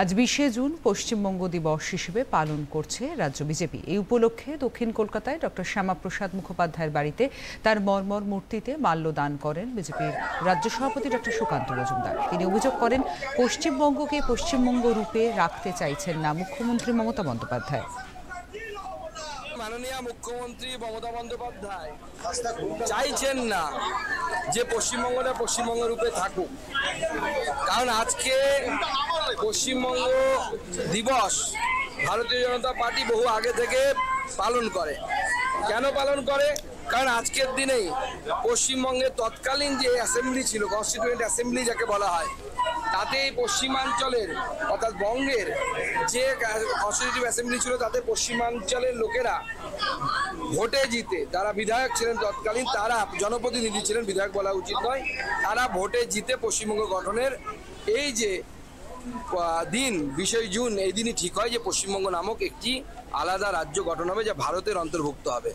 আজ বিশে জুন পশ্চিমবঙ্গ দিবস হিসেবে পালন করছে রাজ্য বিজেপি। এই উপলক্ষে দক্ষিণ কলকাতায় ডক্টর শ্যামাপ্রসাদ মুখোপাধ্যায়ের বাড়িতে তার মর্মর মূর্তিতে মাল্যদান করেন বিজেপির রাজ্য সভাপতি ডক্টর সুকান্ত মজুমদার। তিনি অভিযোগ করেন, পশ্চিমবঙ্গকে পশ্চিমবঙ্গ রূপে রাখতে চাইছেন না মুখ্যমন্ত্রী মমতা বন্দ্যোপাধ্যায়। মাননীয় মুখ্যমন্ত্রী মমতা বন্দ্যোপাধ্যায় চাইছেন না যে পশ্চিমবঙ্গটা পশ্চিমবঙ্গ রূপে থাকুক। কারণ আজকে পশ্চিমবঙ্গ দিবস ভারতীয় জনতা পার্টি বহু আগে থেকে পালন করে। কেন পালন করে? কারণ আজকের দিনেই পশ্চিমবঙ্গের তৎকালীন যে অ্যাসেম্বলি ছিল কনস্টিটিউয়েন্ট অ্যাসেম্বলি যাকে বলা হয়, তাতে এই পশ্চিমাঞ্চলের অর্থাৎ বঙ্গের যে কনস্টিটিউটিভ অ্যাসেম্বলি ছিল, তাতে পশ্চিমাঞ্চলের লোকেরা ভোটে জিতে, যারা বিধায়ক ছিলেন তৎকালীন, তারা জনপ্রতিনিধি ছিলেন, বিধায়ক বলা উচিত নয়, তারা ভোটে জিতে পশ্চিমবঙ্গ গঠনের এই যে দিন, বিশে জুন, এই দিনই ঠিক হয় যে পশ্চিমবঙ্গ নামক একটি আলাদা রাজ্য গঠন হবে যা ভারতের অন্তর্ভুক্ত হবে।